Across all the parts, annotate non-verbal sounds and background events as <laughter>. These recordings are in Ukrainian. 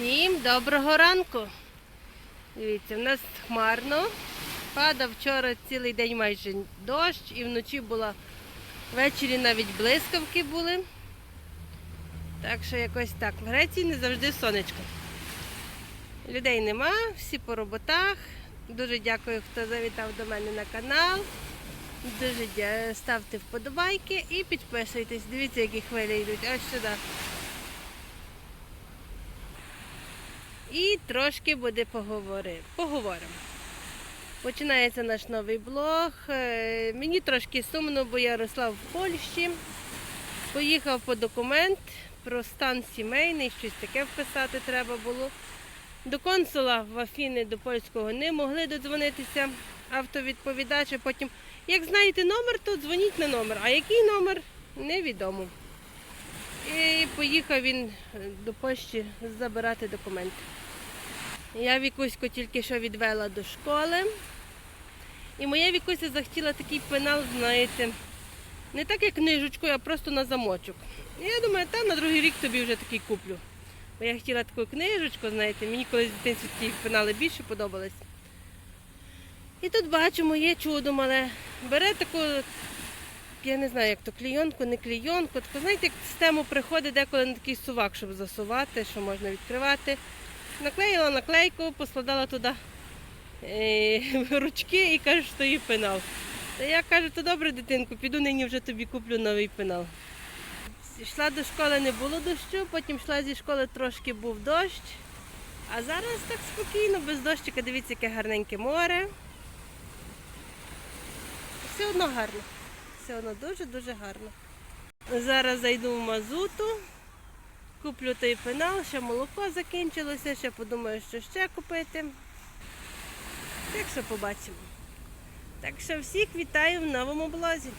Всім доброго ранку. Дивіться, в нас хмарно. Падав вчора цілий день майже дощ і вночі була ввечері навіть блискавки були. Так що якось так. В Греції не завжди сонечко. Людей нема, всі по роботах. Дуже дякую, хто завітав до мене на канал. Дуже дя- ставте вподобайки і підписуйтесь. Дивіться, які хвилі йдуть. Ось сюди. І трошки буде поговори. Поговоримо. Починається наш новий блог. Е, Мені трошки сумно, бо я росла в Польщі. Поїхав по документ про стан сімейний, щось таке вписати треба було. До консула в Афіни до польського не могли додзвонитися автовідповідач, а потім, як знаєте номер, то дзвоніть на номер. А який номер невідомо. І поїхав він е, до Польщі забирати документи. Я Вікуську тільки що відвела до школи. І моя Вікуся захотіла такий пенал, знаєте, не так як книжечку, а просто на замочок. І я думаю, та на другий рік тобі вже такий куплю. Бо я хотіла таку книжечку, знаєте, мені колись в дитинстві пенали більше подобались. І тут бачу моє чудо мале. Бере таку, я не знаю, як то клійонку, не клійонку. Таку, знаєте, як систему приходить деколи на такий сувак, щоб засувати, що можна відкривати. Наклеїла наклейку, поскладала туди е, <laughs> ручки і каже, що її пенал. Та я кажу, то добре, дитинку, піду нині вже тобі куплю новий пенал. Йшла до школи, не було дощу, потім йшла зі школи, трошки був дощ. А зараз так спокійно, без дощика, дивіться, яке гарненьке море. Все одно гарно. Все одно дуже-дуже гарно. Зараз зайду в мазуту, куплю той пенал, ще молоко закінчилося, ще подумаю, що ще купити. Так що побачимо. Так що всіх вітаю в новому блозі.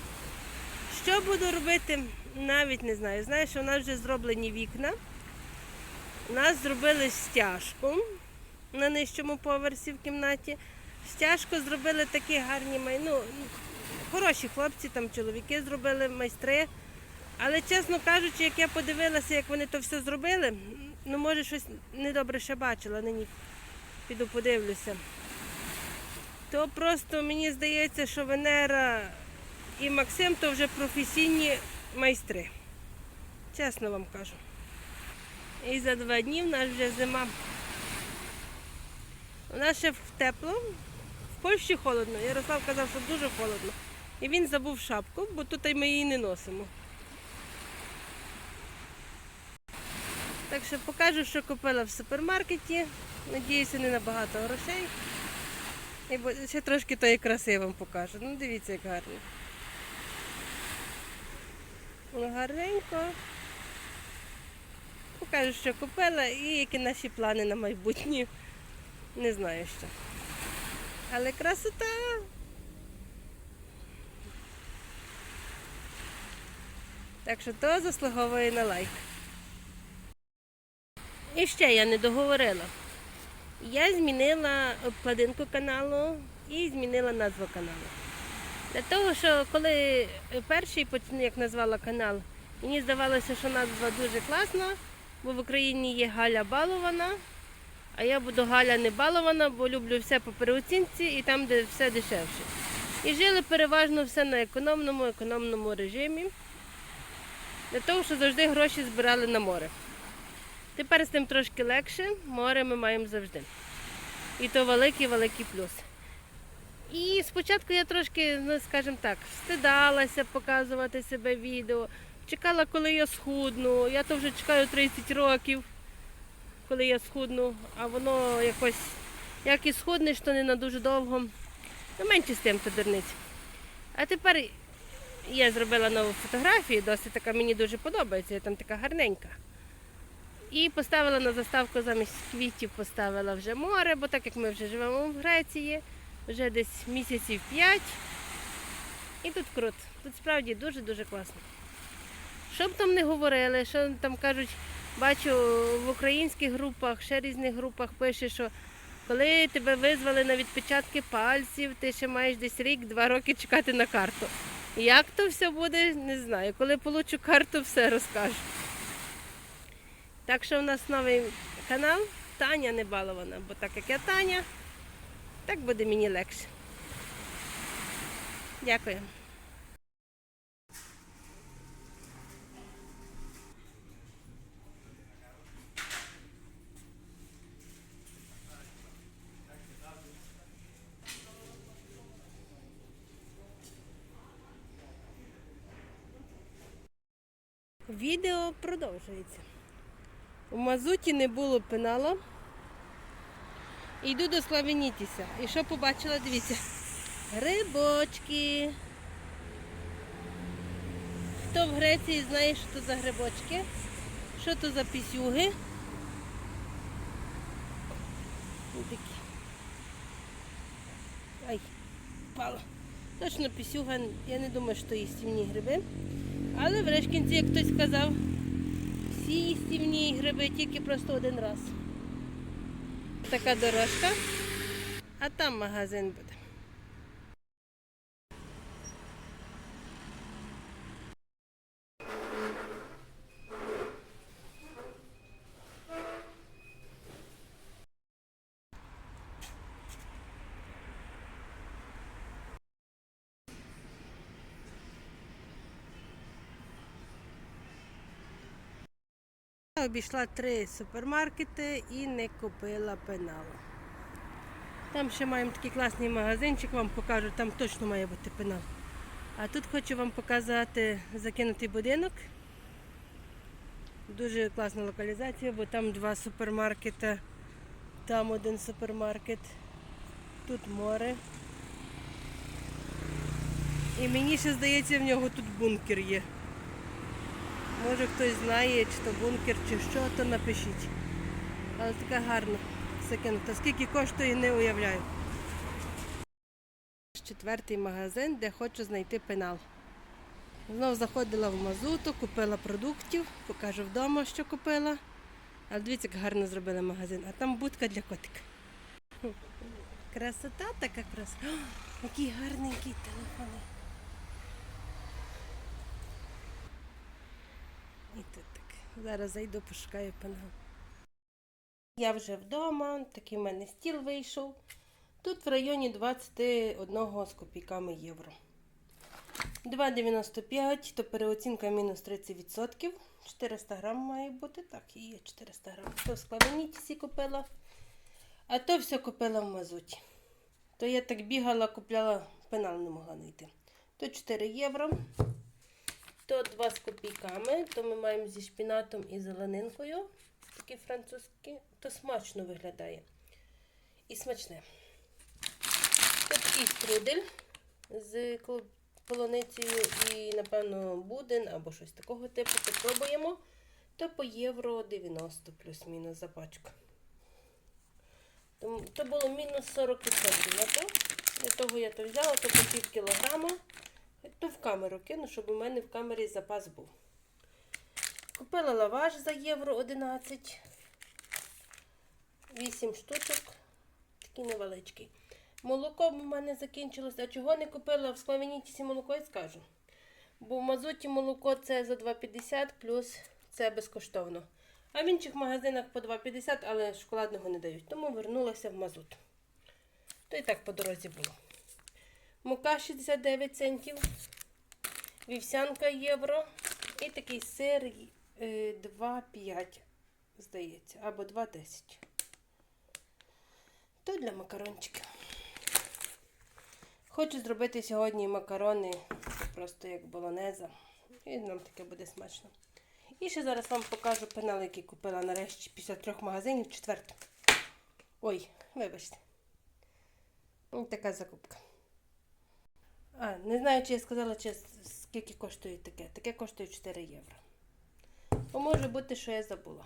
Що буду робити, навіть не знаю. Знаю, що у нас вже зроблені вікна. У нас зробили стяжку на нижчому поверсі в кімнаті. Стяжку зробили такі гарні май- ну, хороші хлопці, там чоловіки зробили, майстри. Але чесно кажучи, як я подивилася, як вони то все зробили, ну може щось недобре ще бачила, нині піду подивлюся. То просто мені здається, що Венера і Максим то вже професійні майстри. Чесно вам кажу. І за два дні в нас вже зима. У нас ще в тепло, Польщі холодно. Ярослав казав, що дуже холодно. І він забув шапку, бо тут ми її не носимо. Так що покажу, що купила в супермаркеті. Надіюся, не на багато грошей. І ще трошки тої краси вам покажу. Ну дивіться, як гарно. Ну, гарненько. Покажу, що купила і які наші плани на майбутнє. Не знаю ще. Але красота. Так що то заслуговує на лайк. І ще я не договорила. Я змінила обкладинку каналу і змінила назву каналу. Для того, що коли перший як назвала канал, мені здавалося, що назва дуже класна, бо в Україні є Галя балована, а я буду Галя не балована, бо люблю все по переоцінці і там, де все дешевше. І жили переважно все на економному, економному режимі, для того, що завжди гроші збирали на море. Тепер з тим трошки легше, море ми маємо завжди. І то великий-великий плюс. І спочатку я трошки, ну скажімо так, стидалася показувати себе відео. Чекала, коли я схудну. Я то вже чекаю 30 років, коли я схудну, а воно якось, як і схуднеш, то не на дуже довго. Ну, менше з тим то дурниць. А тепер я зробила нову фотографію, досить така мені дуже подобається, я там така гарненька. І поставила на заставку замість квітів, поставила вже море, бо так як ми вже живемо в Греції, вже десь місяців 5. І тут круто. Тут справді дуже-дуже класно. Що б там не говорили, що там кажуть, бачу в українських групах, ще різних групах пише, що коли тебе визвали на відпечатки пальців, ти ще маєш десь рік-два роки чекати на карту. Як то все буде, не знаю. Коли получу карту, все розкажу. Так що у нас новий канал Таня не балована, бо так як я Таня, так буде мені легше. Дякую. Відео продовжується. У мазуті не було пенала. Йду до Славенітіся. І що побачила? Дивіться. Грибочки. Хто в Греції знає, що то за грибочки? Що то за пісюги? Такі. Ай, впала. Точно пісюга, я не думаю, що їстівні гриби. Але в Решкінці, як хтось сказав, всі їстівні гриби тільки просто один раз. Така дорожка, а там магазин буде. Обійшла три супермаркети і не купила пеналу. Там ще маємо такий класний магазинчик, вам покажу, там точно має бути пенал. А тут хочу вам показати закинутий будинок. Дуже класна локалізація, бо там два супермаркети, там один супермаркет, тут море. І мені ще здається, в нього тут бункер є. Може хтось знає, чи то бункер, чи що, то напишіть. Але така гарна закинута. Скільки коштує, не уявляю. Четвертий магазин, де хочу знайти пенал. Знову заходила в мазуту, купила продуктів, покажу вдома, що купила. Але дивіться, як гарно зробили магазин. А там будка для котика. Красота така краса. О, Які гарненькі телефони. І тут так. Зараз зайду, пошукаю пенал. Я вже вдома, такий в мене стіл вийшов. Тут в районі 21 з копійками євро. 2,95, то переоцінка мінус 30%. 400 грам має бути. Так, і є 400 грам. То в складенітісі купила. А то все купила в мазуті. То я так бігала, купляла, пенал не могла знайти. То 4 євро. То 2 з копійками, то ми маємо зі шпінатом і зеленинкою. Такі французькі, то смачно виглядає. І смачне. Тут такий струдель з полуницею і, напевно, будин або щось такого типу. Попробуємо. То по євро 90 плюс-мінус за пачку. То було мінус 40% на то. Для того я то взяла, то по пів кілограма. То в камеру кину, щоб у мене в камері запас був. Купила лаваш за євро 11. 8 штучок. Такий невеличкий. Молоко в мене закінчилося. А чого не купила в Склавенітісі молоко, я скажу. Бо в мазуті молоко це за 2,50 плюс це безкоштовно. А в інших магазинах по 2,50, але шоколадного не дають. Тому вернулася в мазут. То і так по дорозі було. Мука 69 центів. Вівсянка євро. І такий сир е, 2,5, здається, або 2,10. То для макарончиків. Хочу зробити сьогодні макарони просто як болонеза. І нам таке буде смачно. І ще зараз вам покажу пенал, який купила нарешті після трьох магазинів. Четвертий. Ой, вибачте. Ось така закупка. А, не знаю, чи я сказала, чи скільки коштує таке. Таке коштує 4 євро. Бо може бути, що я забула.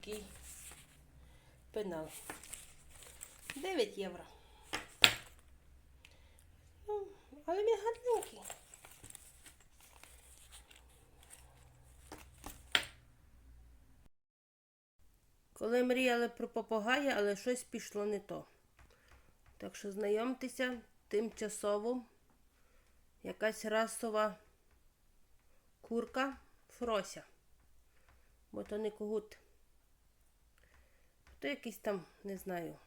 Такий пенал. 9 євро. Ну, але він гарненький. Коли мріяли про попугая, але щось пішло не то. Так що знайомтеся тимчасово якась расова курка Фрося. бо то не когут. То якийсь там, не знаю,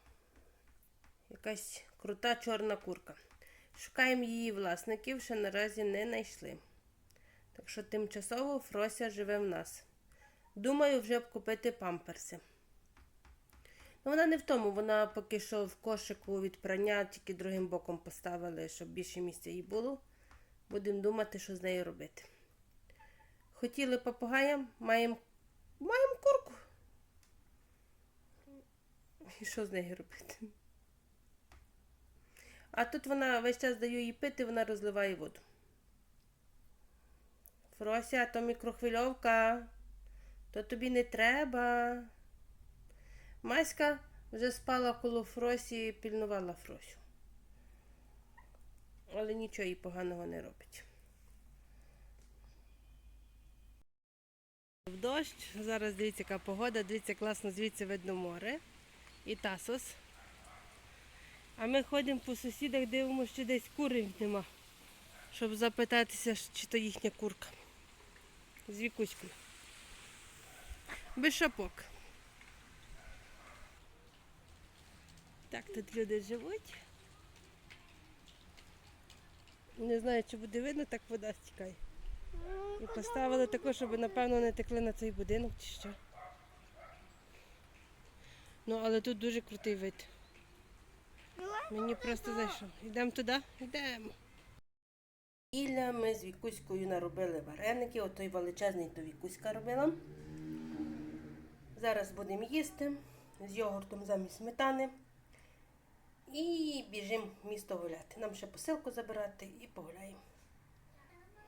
якась крута чорна курка. Шукаємо її власників, ще наразі не знайшли. Так що тимчасово Фрося живе в нас. Думаю, вже б купити памперси. Ну, вона не в тому, вона поки що в кошику від прання, тільки другим боком поставили, щоб більше місця їй було. Будемо думати, що з нею робити. Хотіли попугая, маємо маємо курку. І що з нею робити? А тут вона весь час даю їй пити, вона розливає воду. Фрося, то мікрохвильовка, то тобі не треба. Маська вже спала коло Фросі і пільнувала Фросю. Але нічого їй поганого не робить. В дощ, зараз дивіться, яка погода, дивіться, класно звідси видно море і Тасос. А ми ходимо по сусідах, дивимося, чи десь курів нема, щоб запитатися, чи то їхня курка. З вікуською. Без шапок. Так тут люди живуть. Не знаю, чи буде видно, так вода стікає. І поставили також, щоб, напевно, не текли на цей будинок чи що. Ну, але тут дуже крутий вид. Мені просто зайшов. Йдемо туди? Йдемо. Ілля ми з Вікуською наробили вареники, отой величезний то Вікуська робила. Зараз будемо їсти з йогуртом замість сметани. І біжимо місто гуляти. Нам ще посилку забирати і погуляємо.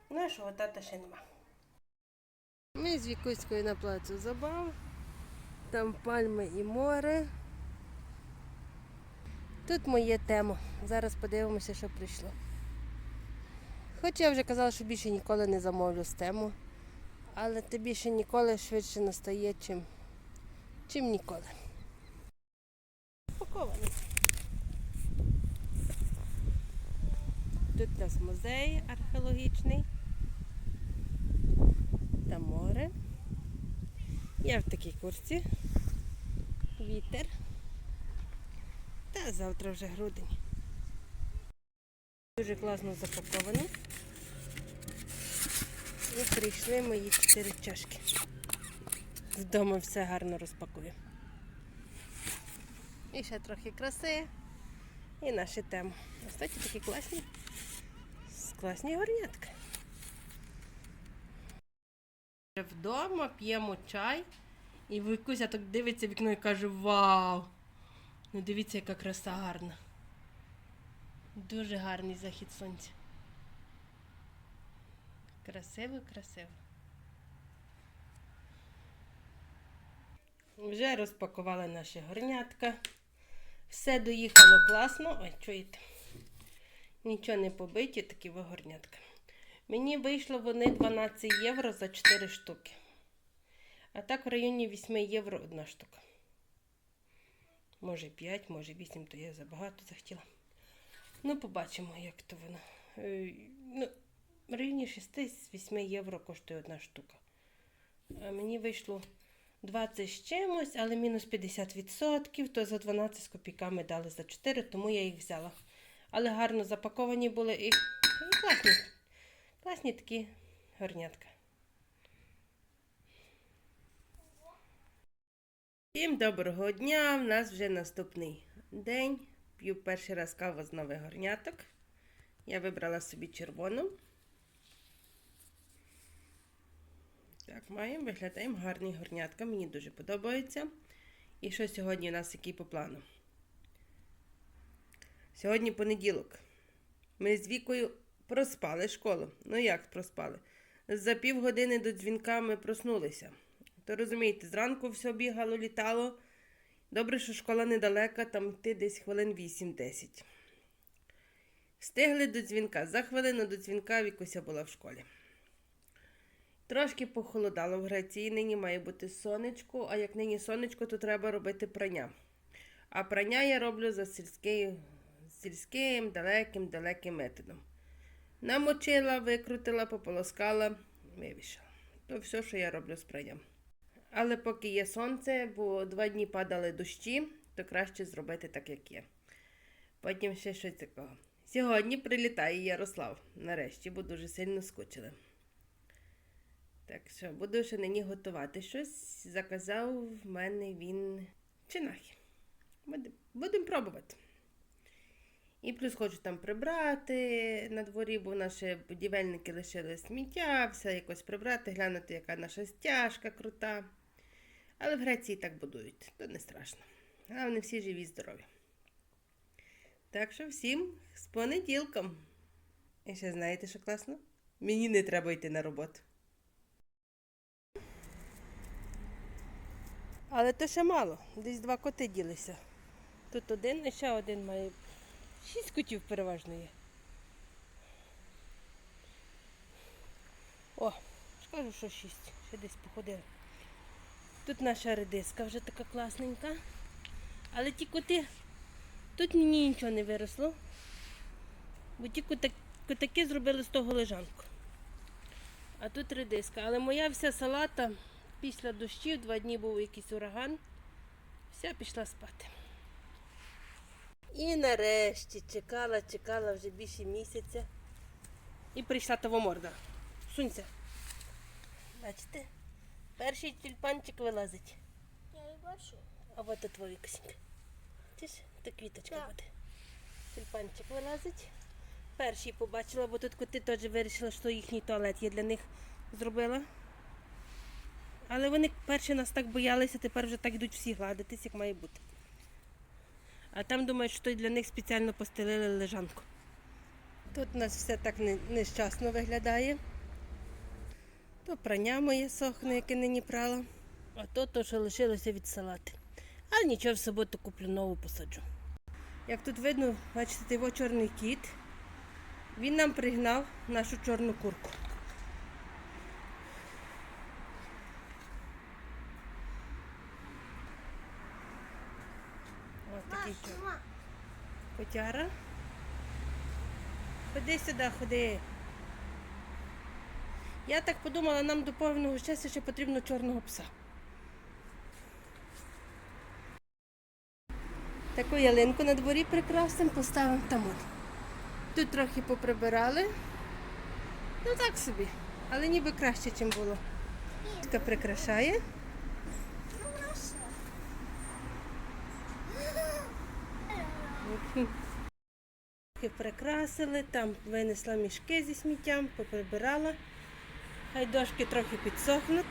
Нашого тата ще нема. Ми з Вікуською на плацу забав. Там пальми і море. Тут моє тема. Зараз подивимося, що прийшло. Хоч я вже казала, що більше ніколи не замовлю з тему, але ти більше ніколи швидше настає, чим, чим ніколи. Упакований. Тут у нас музей археологічний. Там море. Я в такій курці. Вітер. Та завтра вже грудень. Дуже класно запакований. І прийшли мої чотири чашки. Вдома все гарно розпакую. І ще трохи краси. І наші теми. Кстати, такі класні. Класні горнятки. Вдома п'ємо чай. І Вікуся так дивиться вікно і каже: Вау! Ну дивіться, яка краса гарна. Дуже гарний захід сонця. Красиво, красиво. Вже розпакували наші горнятка. Все доїхало класно. Ой, чуєте? Нічого не побиті, такі вигорнятка. Мені вийшло вони 12 євро за 4 штуки. А так в районі 8 євро одна штука. Може 5, може 8, то я забагато захотіла. Ну, побачимо, як то воно. Е, Ну, в районі 6-8 євро коштує одна штука. А мені вийшло 20 з чимось, але мінус 50%, то за 12 з копійками дали за 4, тому я їх взяла. Але гарно запаковані були і, і класні. Класні такі горнятка. Всім доброго дня! У нас вже наступний день. П'ю перший раз каву з нових горняток. Я вибрала собі червону. Так, маємо, виглядаємо гарні горнятка. Мені дуже подобається. І що сьогодні у нас який по плану? Сьогодні понеділок. Ми з Вікою проспали школу. Ну як проспали? За півгодини до дзвінка ми проснулися. То розумієте, зранку все бігало, літало. Добре, що школа недалека, там йти десь хвилин 8-10. Встигли до дзвінка. За хвилину до дзвінка Вікуся була в школі. Трошки похолодало в Греції. Нині має бути сонечко, а як нині сонечко, то треба робити прання. А прання я роблю за сільським, сільським далеким, далеким методом. Намочила, викрутила, пополоскала, вивішала. То все, що я роблю з пранням. Але поки є сонце, бо два дні падали дощі, то краще зробити так, як є. Потім ще щось такого. Сьогодні прилітає Ярослав. Нарешті, бо дуже сильно скучили. Так що буду ще нині готувати щось. Заказав в мене він чинахи. Будем- Будемо пробувати. І плюс хочу там прибрати на дворі, бо наші будівельники лишили сміття, все якось прибрати, глянути, яка наша стяжка крута. Але в Греції так будують, то не страшно. Головне, всі живі, здорові. Так що всім з понеділком. І ще знаєте, що класно? Мені не треба йти на роботу. Але то ще мало. Десь два коти ділися. Тут один і ще один має. Шість котів переважно є. О, скажу, що шість. Ще десь походили. Тут наша редиска вже така класненька. Але ті коти, тут мені нічого не виросло. Бо ті кота- котаки зробили з того лежанку. А тут редиска. Але моя вся салата після дощів, два дні був якийсь ураган. Вся пішла спати. І нарешті чекала, чекала вже більше місяця. І прийшла того морда. Сунься. Бачите? Перший тюльпанчик вилазить. Я не бачу. А от і твої косінька. Ти ж та квіточка Так. буде. Тюльпанчик вилазить. Перший побачила, бо тут коти теж вирішили, що їхній туалет я для них зробила. Але вони перші нас так боялися, тепер вже так йдуть всі гладитись, як має бути. А там думають, що для них спеціально постелили лежанку. Тут у нас все так нещасно виглядає. То прання моє сохне, яке нині прала. А то, то що лишилося від салати. Але нічого, в суботу куплю нову посаджу. Як тут видно, бачите, його чорний кіт. Він нам пригнав нашу чорну курку. Мама, Котяра. Ходи сюди, ходи. Я так подумала, нам до повного щастя ще потрібно чорного пса. Таку ялинку на дворі прикрасимо, поставимо там. от. Тут трохи поприбирали. Ну так собі. Але ніби краще, ніж було. Прикрашає. Маша. Трохи прикрасили, там винесла мішки зі сміттям, поприбирала. Хай дошки трохи підсохнуть.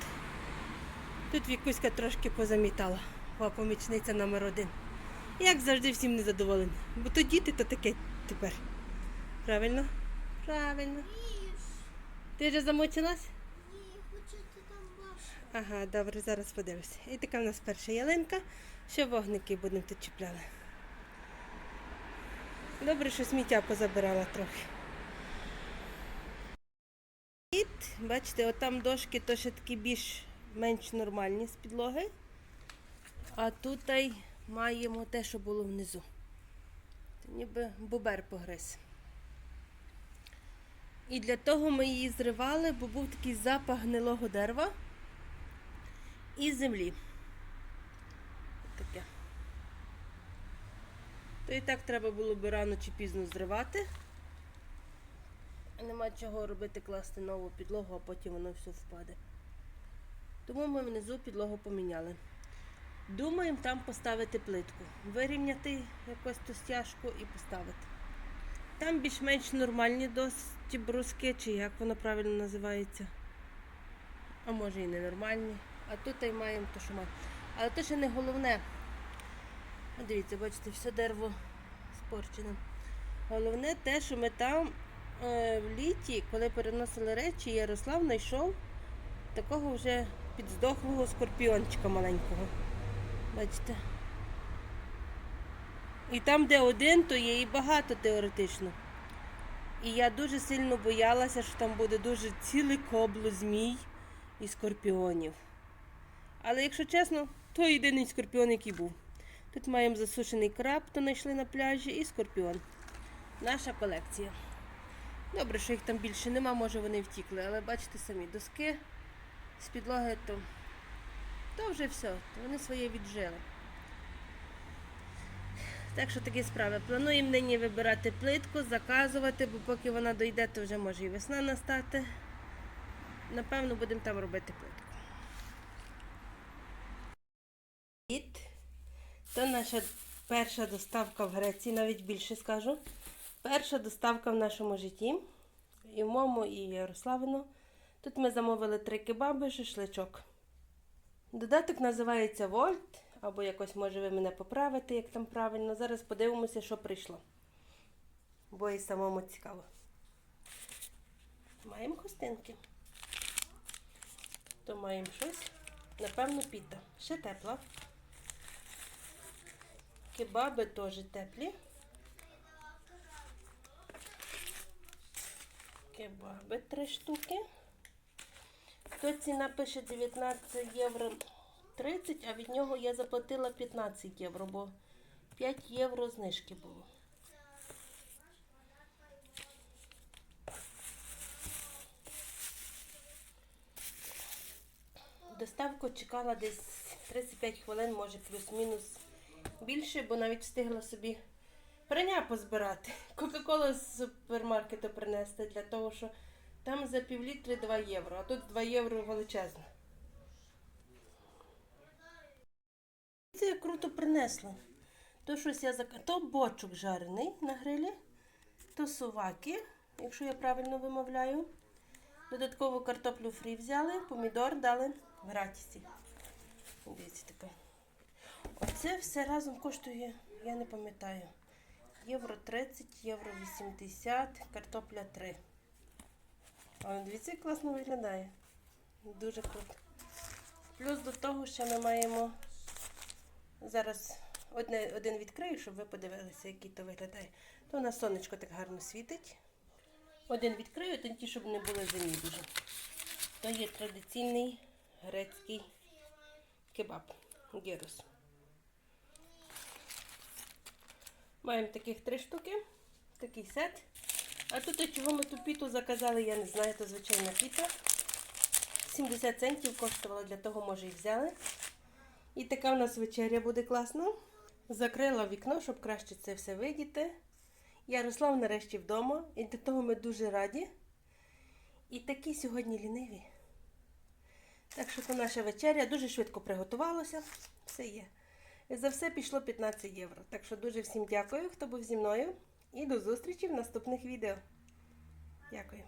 Тут Вікуська трошки позамітала, О, помічниця номер один. Як завжди всім незадоволені. Бо то діти, то таке тепер. Правильно? Правильно. Ти вже замочилась? Ні, хочу там. Ага, добре, зараз подивлюся. І така в нас перша ялинка. Ще вогники будемо тут чіпляли. Добре, що сміття позабирала трохи. І, бачите, от там дошки то ще такі більш менш нормальні з підлоги. А тут маємо те, що було внизу. Це ніби бобер погриз. І для того ми її зривали, бо був такий запах гнилого дерева і землі. Таке. То і так треба було би рано чи пізно зривати. Нема чого робити, класти нову підлогу, а потім воно все впаде. Тому ми внизу підлогу поміняли. Думаємо там поставити плитку, вирівняти якось ту стяжку і поставити. Там більш-менш нормальні досить бруски, чи як воно правильно називається. А може і не нормальні. А тут і маємо те, що маємо. Але то ще не головне. От Дивіться, бачите, все дерево спорчене. Головне те, що ми там е, в літі, коли переносили речі, Ярослав знайшов такого вже підздохлого скорпіончика маленького. Бачите? І там, де один, то є і багато теоретично. І я дуже сильно боялася, що там буде дуже ціле кобло змій і скорпіонів. Але якщо чесно, то єдиний скорпіон, який був. Тут маємо засушений краб, то знайшли на пляжі, і скорпіон. Наша колекція. Добре, що їх там більше нема, може вони втікли, але бачите самі, доски з підлоги то вже все, то вони своє віджили. Так що такі справи. Плануємо нині вибирати плитку, заказувати, бо поки вона дойде, то вже може і весна настати. Напевно, будемо там робити плитку. Привіт. Це наша перша доставка в Греції, навіть більше скажу. Перша доставка в нашому житті. І в моєму, і Ярославину. Тут ми замовили три кебаби, шашличок. Додаток називається Вольт, або якось може ви мене поправити, як там правильно. Зараз подивимося, що прийшло. Бо і самому цікаво. Маємо хустинки. То маємо щось. Напевно, піта. Ще тепла. Кебаби теж теплі. Кебаби три штуки. То ціна пише 19 євро 30, а від нього я заплатила 15 євро, бо 5 євро знижки було. Доставку чекала десь 35 хвилин, може плюс-мінус більше, бо навіть встигла собі прання позбирати. Кока-колу з супермаркету принести для того, що там за півлітри 2 євро, а тут 2 євро величезно. Це я круто принесла. То щось я зак... То бочок жарений на грилі, то суваки, якщо я правильно вимовляю. Додатково картоплю фрі взяли, помідор дали в гратісі. Дивіться таке. Оце все разом коштує, я не пам'ятаю. Євро 30, євро 80, картопля 3. Але дивіться, класно виглядає. Дуже круто. Плюс до того, що ми маємо зараз одне, один відкрию, щоб ви подивилися, який то виглядає. То на сонечко так гарно світить. Один відкрию, один ті, щоб не були зимні дуже. То є традиційний грецький кебаб. Герус. Маємо таких три штуки, такий сет. А тут чого ми ту піту заказали, я не знаю, то звичайна піта. 70 центів коштувала, для того, може, і взяли. І така в нас вечеря буде класна. Закрила вікно, щоб краще це все видіти. Ярослав нарешті вдома, і до того ми дуже раді. І такі сьогодні ліниві. Так що то наша вечеря дуже швидко приготувалося. Все є. За все пішло 15 євро. Так що дуже всім дякую, хто був зі мною. І до зустрічі в наступних відео. Дякую.